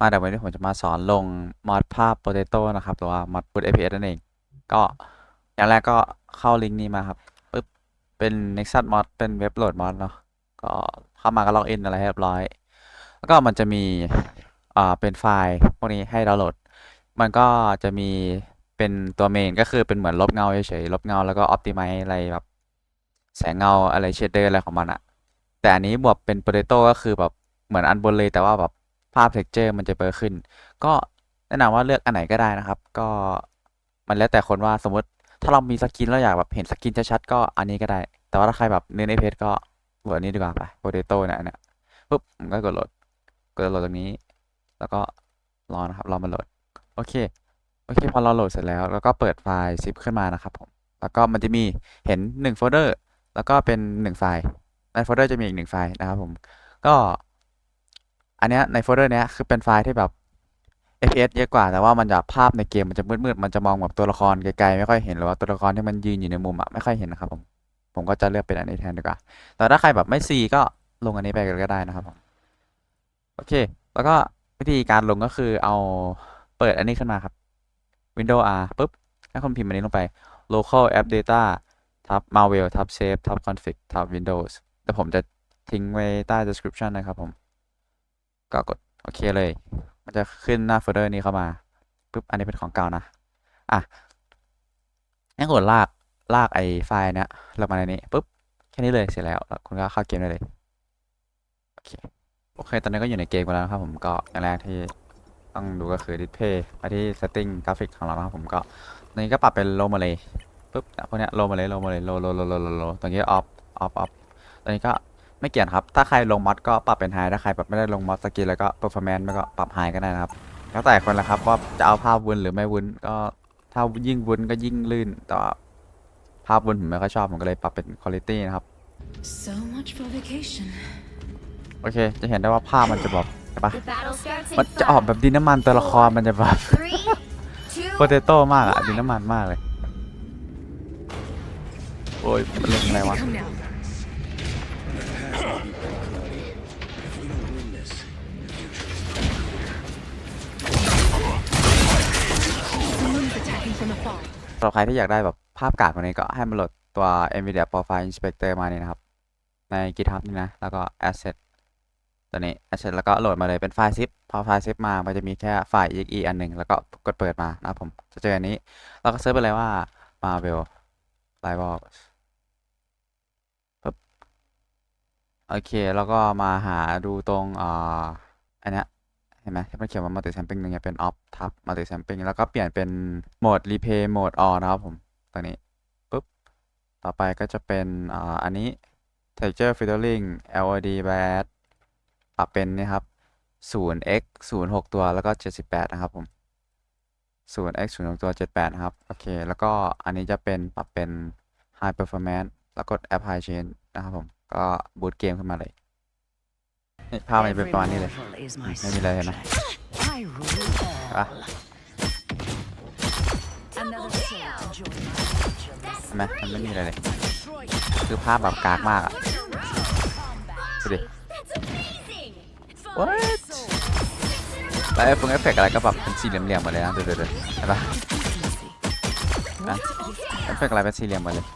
มาเดี๋ยววันนี้ผมจะมาสอนลงมอดภาพ Potato นะครับหรือว่ามอด Put APS นั่นเอง ก็อย่างแรกก็เข้าลิงก์นี้มาครับปึ๊บเป็น Nexus Mod เป็นเว็บโหลดมอดเนาะก็เข้ามาก็ล็อกอินอะไรให้เรียบร้อย แล้วก็มันจะมีอ่าเป็นไฟล์พวกนี้ให้ดาวน์โหลด มันก็จะมีเป็นตัวเมนก็คือเป็นเหมือนลบเงาเฉยๆลบเงาแล้วก็ Optimize อะไรแบบแสงเงาอะไรเชดเดอร์อะไรของมันอะแต่อันนี้บวกเป็น Potato ก็คือแบบเหมือนอันบนเลยแต่ว่าแบบ ภาพ texture มันจะเบลอขึ้น ก็แนะนำว่าเลือกอันไหนก็ได้นะครับ ก็มันแล้วแต่คนว่าสมมติถ้าเรามีสกินแล้วอยากแบบเห็นสกินชัดๆก็อันนี้ก็ได้ แต่ว่าถ้าใครแบบเน้น FPS ก็โหลดอันนี้ดีกว่าไป Potato เนี่ยอันเนี้ยปุ๊บผมก็กดโหลดกดโหลดตรงนี้ แล้วก็รอนะครับรอมันโหลดโอเคโอเคพอเราโหลดเสร็จแล้ว แล้วก็เปิดไฟล์ zip ขึ้นมานะครับผมแล้วก็มันจะมีเห็น1โฟลเดอร์แล้วก็เป็น 1 ไฟล์ในโฟลเดอร์จะมีอีก 1 ไฟล์นะครับผมก็ อันเนี้ยในโฟลเดอร์เนี้ยคือเป็นไฟล์ที่แบบ FPS เยอะกว่า แต่ว่ามันจะภาพในเกมมันจะมืดๆมันจะมองแบบตัวละครไกลๆไม่ค่อยเห็นหรือว่าตัวละครที่มันยืนอยู่ในมุมอะไม่ค่อยเห็นนะครับผมผมก็จะเลือกเป็นอันนี้แทนดีกว่า แต่ถ้าใครแบบไม่ซีก็ลงอันนี้ไปก็ได้นะครับผมโอเค แล้วก็วิธีการลงก็คือเอาเปิดอันนี้ขึ้นมาครับ Windows R ปุ๊บให้วคุณพิมพ์อันนี้ลงไป local app data ทับ malware ทับ save ทับ config ทับ windows แต่ผมจะทิ้งไว้ใต้ description นะครับผม ก็กดโอเคเลย มันจะขึ้นหน้าโฟลเดอร์นี้เข้ามาปุ๊บอันนี้เป็นของเก่านะ อะให้กดลากลากไอ้ไฟล์นี้ลงมาในนี้ปุ๊บแค่นี้เลยเสร็จแล้วแล้วคุณก็เข้าเกมได้เลยโอเคโอเค ตอนนี้ก็อยู่ในเกมกันแล้วนะครับผมก็อย่างแรกที่ต้องดูก็คือ display มาที่ setting กราฟิกของเรานะครับผมก็ตรงนี้ก็ปรับเป็น low มาเลยปุ๊บพวกเนี้ย low มาเลย low มาเลย low low low low low low ตรงนี้ off off off ตรงนี้ก็ ไม่เกี่ยนครับ ถ้าใครลงมอดก็ปรับเป็น high ถ้าใครแบบไม่ได้ลงมอดสกินแล้วก็ performance ไม่ก็ปรับ high ก็ได้นะครับแล้วแต่คนละครับว่าจะเอาภาพวุ้นหรือไม่วุ้นก็ถ้ายิ่งวุ้นก็ยิ่งลื่นแต่ว่าภาพวุ้นผมไม่ค่อยชอบผมก็เลยปรับเป็น quality นะครับ So much for vacation. โอเค จะเห็นได้ว่าภาพมันจะแบบใช่ปะ The battle starts in มันจะออกแบบดินน้ำมันตัวละครมันจะแบบ five, three, two, โปเตโต้มากอะดินน้ำมันมากเลย โอ้ยมันเล่นอะไรวะ สำหรับใครที่อยากได้แบบภาพกากกว่านี้ก็ให้มาโหลดตัว NVIDIA Profile Inspector มานี่นะครับ ใน GitHub นี่นะ แล้วก็ Asset ตัวนี้ Asset แล้วก็โหลดมาเลยเป็นไฟล์ zip พอไฟล์ zip มา มันจะมีแค่ไฟล์ exe อันหนึ่งแล้วก็กดเปิดมานะครับผม จะเจออันนี้ แล้วก็เซิร์ชไปเลยว่า Marvel Rivals ปึ๊บโอเค แล้วก็มาหาดูตรงอ่าอันเนี้ย ห็นไหมที่มันเขียนว่า multi sampling ตรงเนี้ยเป็น off ทับ multi sampling แล้วก็เปลี่ยนเป็นโหมด replay โหมด on นะครับผมตรงนี้ปุ๊บ ต่อไปก็จะเป็นอ่าอันนี้ texture filtering LOD bias ปรับเป็นนี่ครับ 0x 0 6 ตัวแล้วก็ 78 นะครับผม 0x 0 6ตัว 78นะครับ โอเค แล้วก็อันนี้จะเป็นปรับเป็น high performance แล้วกด app high chain นะครับผม ก็บูตเกมขึ้นมาเลย ภาพมันจะเป็นประมาณนี้เลย ไม่มีอะไรเลยนะ subject. I rule all. อะไหมมันไม่มีอะไรเลย คือภาพแบบกากมากอะดูดิ What แล้วไอ้ฟงเอฟเฟกอะไรก็แบบเป็นสี่เหลี่ยมๆหมดเลยนะเดี๋ยวๆๆเห็นปะ Easy. Huh? What is เอฟเฟกอะไรเป็นสี่เหลี่ยมหมดเลย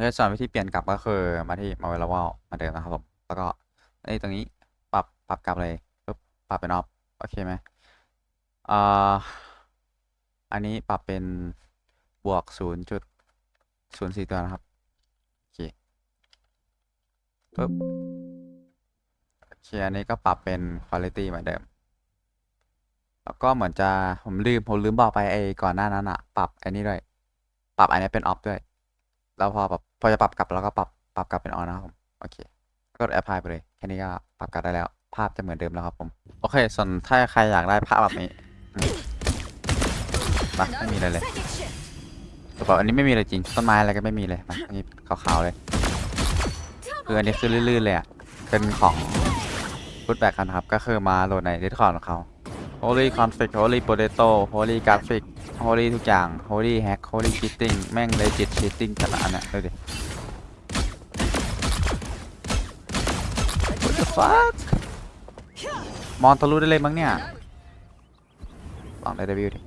แล้วส่วนวิธีเปลี่ยนกลับก็คือมาที่มาเวลาว่ามาเดิมนะครับผมแล้วก็ไอ้ตรงนี้ปรับปรับกลับเลยปุ๊บปรับเป็นออฟโอเคไหมอ่าอันนี้ปรับเป็นบวกศูนย์จุดศูนย์สี่ตัวนะครับโอเคปุ๊บโอเคอันนี้ก็ปรับเป็น quality เหมือนเดิมแล้วก็เหมือนจะผมลืมผมลืมบอกไปไอ้ก่อนหน้านั้นอะปรับไอ้นี้ด้วย ปรับอันนี้เป็นออฟด้วย แล้วพอแบบพอจะปรับกลับแล้วก็ปรับปรับกลับเป็นออนนะครับผมโอเคก็แอปพลายไปเลยแค่นี้ก็ปรับกลับได้แล้ว ภาพจะเหมือนเดิมแล้วครับผมโอเคส่วนถ้าใครอยากได้ภาพแบบนี้อืมมาไม่มีอะไรเลย Second shift. แต่แบบอันนี้ไม่มีเลยจริงต้นไม้อะไรก็ไม่มีเลยมาอันนี้ขาวๆเลยคืออันนี้คือลื่นๆเลยอะเป็นของฟุตแบ็กกันครับก็คือมาโหลดในดิสคอร์ของเขา Holy Config Holy Potato Holy Graphic Holy ทุกอย่าง Holy Hack Holy Cheating แม่ง legit cheating ขนาดเนี่ยดูดิ fuck มองทะลุได้เลยมั้งเนี่ยลองได้เดบิวดิ